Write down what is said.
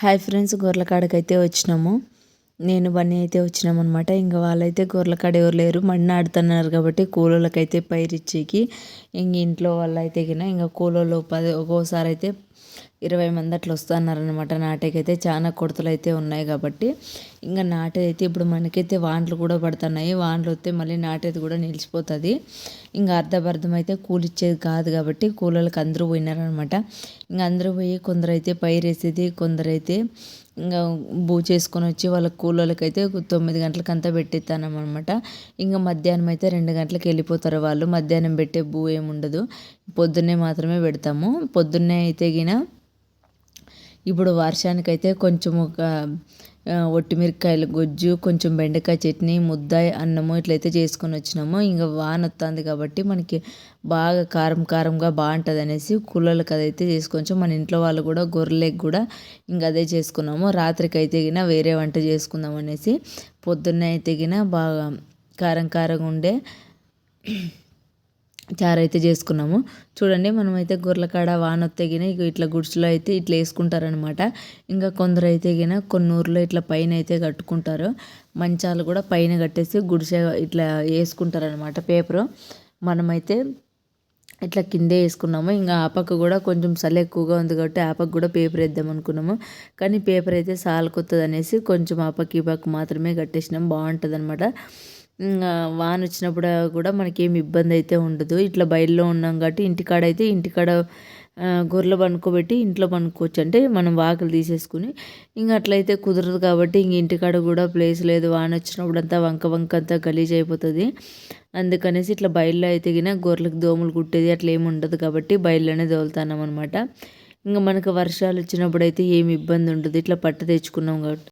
Hi friends గొర్రెల కాడకైతే వచ్చినాము. నేను బన్నీ అయితే వచ్చినాం అనమాట ఇంకా వాళ్ళైతే గొర్రెల కాడ ఎవరు లేరు. మడిని ఆడుతున్నారు కాబట్టి కూలోళ్ళకైతే పైరిచ్చేకి. ఇంక ఇంట్లో వాళ్ళు అయితే ఇంకా కూలోళ్ళు పది ఒక్కోసారి అయితే ఇరవై మంది అట్లా వస్తున్నారనమాట నాటకైతే చాలా కొడతలు అయితే ఉన్నాయి కాబట్టి ఇంకా నాటేదైతే ఇప్పుడు మనకైతే వాండ్లు కూడా పడుతున్నాయి. వాండ్లు వస్తే మళ్ళీ నాటేది కూడా నిలిచిపోతుంది. ఇంకా అర్ధబర్ధం అయితే కూలిచ్చేది కాదు కాబట్టి కూలోళ్ళకి అందరూ పోయినారనమాట ఇంకా అందరూ పోయి కొందరైతే పైరేసేది కొందరైతే ఇంకా బూ చేసుకొని వచ్చి వాళ్ళ కూలోళ్ళకి అయితే తొమ్మిది గంటలకు అంతా పెట్టిస్తానమాట ఇంకా మధ్యాహ్నం అయితే రెండు గంటలకు వెళ్ళిపోతారు వాళ్ళు. మధ్యాహ్నం పెట్టే బూ ఏముండదు. పొద్దున్నే మాత్రమే పెడతాము. పొద్దున్నే అయితే గిన ఇప్పుడు వర్షానికైతే కొంచెం ఒక ఒట్టిమిరకాయల గుజ్జు కొంచెం బెండకాయ చట్నీ ముద్ద అన్నము ఇట్లయితే చేసుకొని వచ్చినాము. ఇంకా వాన వస్తుంది కాబట్టి మనకి బాగా కారం కారంగా బాగుంటుంది అనేసి కూలర్లకు అదైతే చేసుకొచ్చి. మన ఇంట్లో వాళ్ళు కూడా గొర్రెలకు కూడా ఇంకా అదే చేసుకున్నాము. రాత్రికి అయితే గిన వేరే వంట చేసుకుందాం అనేసి పొద్దున్నే అయితే గిన బాగా కారం కారంగా ఉండే చారు అయితే చేసుకున్నాము. చూడండి మనమైతే గొర్రెల కాడ వాన ఇక ఇట్లా గుడిసెలో అయితే ఇట్లా వేసుకుంటారనమాట ఇంకా కొందరు అయితే గిన కొన్ని ఊర్లో ఇట్లా పైన అయితే కట్టుకుంటారు. మంచాలు కూడా పైన కట్టేసి గుడిసె ఇట్లా వేసుకుంటారనమాట పేపరు. మనమైతే ఇట్లా కిందే వేసుకున్నాము. ఇంకా ఆ పక్క కూడా కొంచెం చలి ఎక్కువగా ఉంది కాబట్టి ఆ పక్క కూడా పేపర్ వేద్దాం అనుకున్నాము. కానీ పేపర్ అయితే సాలకొత్తది అనేసి కొంచెం ఆ పక్క ఈ పక్క మాత్రమే కట్టేసినాం. బాగుంటుంది అనమాట వాన వచ్చినప్పుడు కూడా మనకి ఏమి ఇబ్బంది అయితే ఉండదు. ఇట్లా బయలులో ఉన్నాం కాబట్టి ఇంటికాడ అయితే ఇంటికాడ గొర్రెలు పనుకోబెట్టి ఇంట్లో పనుకోవచ్చు అంటే మనం వాకలు తీసేసుకుని ఇంక అట్లయితే కుదరదు కాబట్టి ఇంక ఇంటికాడ కూడా ప్లేస్ లేదు. వాన వచ్చినప్పుడు అంతా వంక వంక అంతా గలీజ్ అయిపోతుంది. అందుకనేసి ఇట్లా బయల్లో అయితే గిన గొర్రెలకు దోమలు కుట్టేది అట్లా ఏమి ఉండదు కాబట్టి బయల్లోనే దోలుతున్నాం అనమాట ఇంకా మనకు వర్షాలు వచ్చినప్పుడు అయితే ఏమి ఇబ్బంది ఉండదు ఇట్లా పట్టు తెచ్చుకున్నాం కాబట్టి.